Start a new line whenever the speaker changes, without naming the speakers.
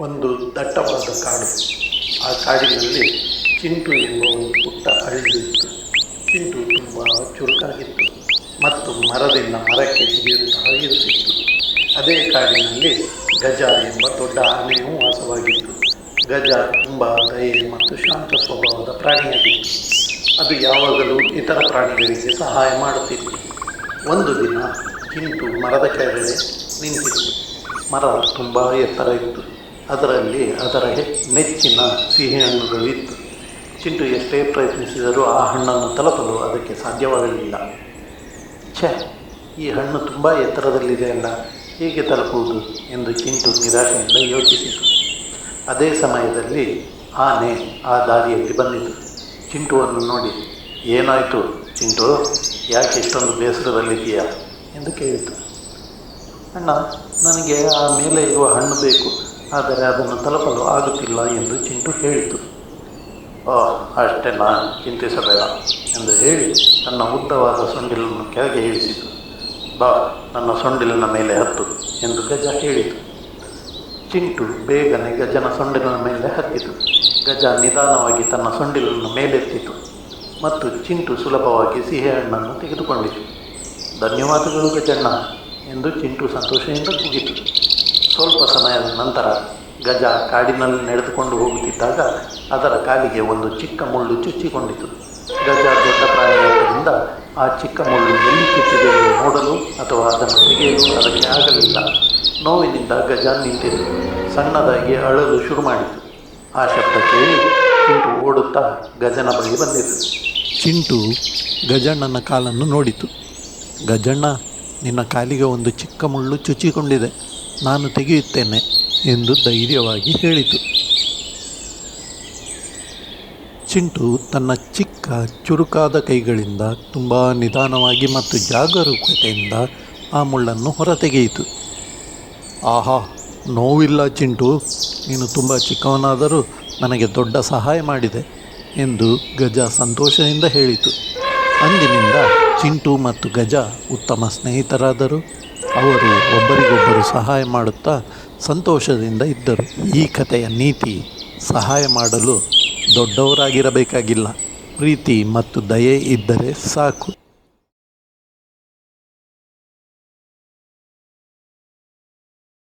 ಒಂದು ದಟ್ಟವಾದ ಕಾಡು. ಆ ಕಾಡಿನಲ್ಲಿ ಚಿಂಟು ಎಂಬ ಒಂದು ಪುಟ್ಟ ಹಳ್ಳಿ ಇತ್ತು. ಚಿಂಟು ತುಂಬ ಚುರುಕಾಗಿತ್ತು ಮತ್ತು ಮರದಿಂದ ಮರಕ್ಕೆ ಜಿಗಿಯುತ್ತಾ ಇರುತ್ತಿತ್ತು. ಅದೇ ಕಾಡಿನಲ್ಲಿ ಗಜ ಎಂಬ ದೊಡ್ಡ ಆನೆಯೂ ವಾಸವಾಗಿತ್ತು. ಗಜ ತುಂಬ ದಯೆ ಮತ್ತು ಶಾಂತ ಸ್ವಭಾವದ ಪ್ರಾಣಿಯಾಗಿತ್ತು. ಅದು ಯಾವಾಗಲೂ ಇತರ ಪ್ರಾಣಿಗಳಿಗೆ ಸಹಾಯ ಮಾಡುತ್ತಿತ್ತು. ಒಂದು ದಿನ ಚಿಂಟು ಮರದ ಕೆಳಗಡೆ ನಿಂತಿತ್ತು. ಮರ ತುಂಬ ಎತ್ತರ ಇತ್ತು. ಅದರಲ್ಲಿ ಅದರ ನೆಚ್ಚಿನ ಸಿಹಿ ಹಣ್ಣುಗಳು ಇತ್ತು ಚಿಂಟು ಎಷ್ಟೇ ಪ್ರಯತ್ನಿಸಿದರೂ ಆ ಹಣ್ಣನ್ನು ತಲುಪಲು ಅದಕ್ಕೆ ಸಾಧ್ಯವಾಗಲಿಲ್ಲ. ಛೆ, ಈ ಹಣ್ಣು ತುಂಬ ಎತ್ತರದಲ್ಲಿದೆ ಅಲ್ಲ, ಹೇಗೆ ತಲುಪುವುದು ಎಂದು ಚಿಂಟು ನಿರಾಶೆಯಿಂದ ಯೋಚಿಸಿತು. ಅದೇ ಸಮಯದಲ್ಲಿ ಆನೆ ಆ ದಾರಿಯಲ್ಲಿ ಬಂದಿತು. ಚಿಂಟುವನ್ನು ನೋಡಿ, ಏನಾಯಿತು ಚಿಂಟು, ಯಾಕೆ ಇಷ್ಟೊಂದು ಬೇಸರದಲ್ಲಿದೆಯಾ ಎಂದು ಕೇಳಿತು. ಅಣ್ಣ, ನನಗೆ ಆ ಮೇಲೆ ಇರುವ ಹಣ್ಣು ಬೇಕು. ಆದರೆ ಅದನ್ನು ತಲುಪಲು ಆಗುತ್ತಿಲ್ಲ ಎಂದು ಚಿಂಟು ಹೇಳಿತು. ಓ ನಾನು ಚಿಂತಿಸಬೇಡ ಎಂದು ಹೇಳಿ ತನ್ನ ಉದ್ದವಾದ ಸೊಂಡಿಲನ್ನು ಕೆಳಗೆ ಇಳಿಸಿತು. ಬಾ, ನನ್ನ ಸೊಂಡಿಲಿನ ಮೇಲೆ ಹತ್ತು ಎಂದು ಗಜ ಹೇಳಿತು. ಚಿಂಟು ಬೇಗನೆ ಗಜನ ಸೊಂಡಿಲಿನ ಮೇಲೆ ಹತ್ತಿತು. ಗಜ ನಿಧಾನವಾಗಿ ತನ್ನ ಸೊಂಡಿಲನ್ನು ಮೇಲೆತ್ತಿತು ಮತ್ತು ಚಿಂಟು ಸುಲಭವಾಗಿ ಸಿಹಿಹಣ್ಣನ್ನು ತೆಗೆದುಕೊಂಡಿತು. ಧನ್ಯವಾದಗಳು ಗಜಣ್ಣ ಎಂದು ಚಿಂಟು ಸಂತೋಷದಿಂದ ಕೂಗಿತು. ಸ್ವಲ್ಪ ಸಮಯದ ನಂತರ ಗಜ ಕಾಡಿನಲ್ಲಿ ನಡೆದುಕೊಂಡು ಹೋಗುತ್ತಿದ್ದಾಗ ಅದರ ಕಾಲಿಗೆ ಒಂದು ಚಿಕ್ಕ ಮುಳ್ಳು ಚುಚ್ಚಿಕೊಂಡಿತು. ಗಜ ದೊಡ್ಡ ಪ್ರಾಣಿಯಾದ್ದರಿಂದ ಆ ಚಿಕ್ಕ ಮುಳ್ಳು ಎಲ್ಲಿ ಚುಚ್ಚಿದೆ ನೋಡಲು ಅಥವಾ ಅದನ್ನು ತೆಗೆಯಲು ಅದಕ್ಕೆ ಆಗಲಿಲ್ಲ. ನೋವಿನಿಂದ ಗಜ ನಿಂತಿತು. ಸಣ್ಣದಾಗಿ ಅಳಲು ಶುರು ಮಾಡಿತು. ಆ ಶಬ್ದ ಕೇಳಿ ಚಿಂಟು ಓಡುತ್ತಾ ಗಜನ ಬಳಿ ಬಂದಿತು. ಚಿಂಟು ಗಜಣ್ಣನ ಕಾಲನ್ನು ನೋಡಿತು. ಗಜಣ್ಣ, ನಿನ್ನ ಕಾಲಿಗೆ ಒಂದು ಚಿಕ್ಕ ಮುಳ್ಳು ಚುಚ್ಚಿಕೊಂಡಿದೆ. ನಾನು ತೆಗೆಯುತ್ತೇನೆ ಎಂದು ಧೈರ್ಯವಾಗಿ ಹೇಳಿತು. ಚಿಂಟು ತನ್ನ ಚಿಕ್ಕ, ಚುರುಕಾದ ಕೈಗಳಿಂದ ತುಂಬ ನಿಧಾನವಾಗಿ ಮತ್ತು ಜಾಗರೂಕತೆಯಿಂದ ಆ ಮುಳ್ಳನ್ನು ಹೊರತೆಗೆಯಿತು. ಆಹಾ, ನೋವಿಲ್ಲ ಚಿಂಟು. ನೀನು ತುಂಬ ಚಿಕ್ಕವನಾದರೂ ನನಗೆ ದೊಡ್ಡ ಸಹಾಯ ಮಾಡಿದೆ ಎಂದು ಗಜ ಸಂತೋಷದಿಂದ ಹೇಳಿತು. ಅಂದಿನಿಂದ ಚಿಂಟು ಮತ್ತು ಗಜ ಉತ್ತಮ ಸ್ನೇಹಿತರಾದರು. ಅವರು ಒಬ್ಬರಿಗೊಬ್ಬರು ಸಹಾಯ ಮಾಡುತ್ತಾ ಸಂತೋಷದಿಂದ ಇದ್ದರು. ಈ ಕಥೆಯ ನೀತಿ ಸಹಾಯ ಮಾಡಲು ದೊಡ್ಡವರಾಗಿರಬೇಕಾಗಿಲ್ಲ. ಪ್ರೀತಿ ಮತ್ತು ದಯೆ ಇದ್ದರೆ ಸಾಕು.